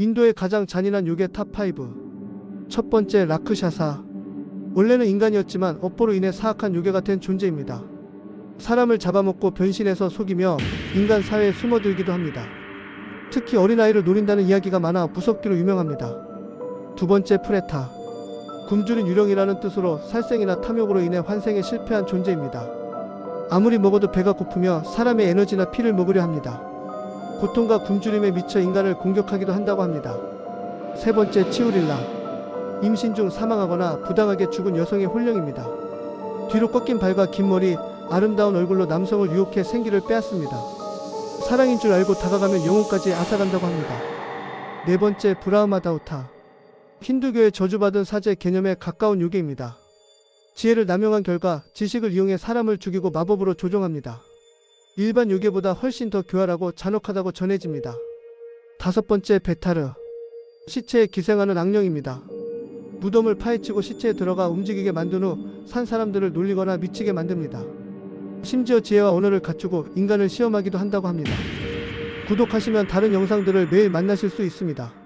인도의 가장 잔인한 요괴 탑5. 첫 번째 라크샤사. 원래는 인간이었지만 업보로 인해 사악한 요괴가 된 존재입니다. 사람을 잡아먹고 변신해서 속이며 인간 사회에 숨어들기도 합니다. 특히 어린아이를 노린다는 이야기가 많아 무섭기로 유명합니다. 두 번째 프레타. 굶주린 유령이라는 뜻으로 살생이나 탐욕으로 인해 환생에 실패한 존재입니다. 아무리 먹어도 배가 고프며 사람의 에너지나 피를 먹으려 합니다. 고통과 굶주림에 미쳐 인간을 공격하기도 한다고 합니다. 세 번째 치우릴라. 임신 중 사망하거나 부당하게 죽은 여성의 혼령입니다. 뒤로 꺾인 발과 긴 머리, 아름다운 얼굴로 남성을 유혹해 생기를 빼앗습니다. 사랑인 줄 알고 다가가면 영혼까지 앗아간다고 합니다. 네 번째 브라흐마다우타. 힌두교의 저주받은 사제 개념에 가까운 요괴입니다. 지혜를 남용한 결과 지식을 이용해 사람을 죽이고 마법으로 조종합니다. 일반 요괴보다 훨씬 더 교활하고 잔혹하다고 전해집니다. 다섯 번째 베타르. 시체에 기생하는 악령입니다. 무덤을 파헤치고 시체에 들어가 움직이게 만든 후 산 사람들을 놀리거나 미치게 만듭니다. 심지어 지혜와 언어를 갖추고 인간을 시험하기도 한다고 합니다. 구독하시면 다른 영상들을 매일 만나실 수 있습니다.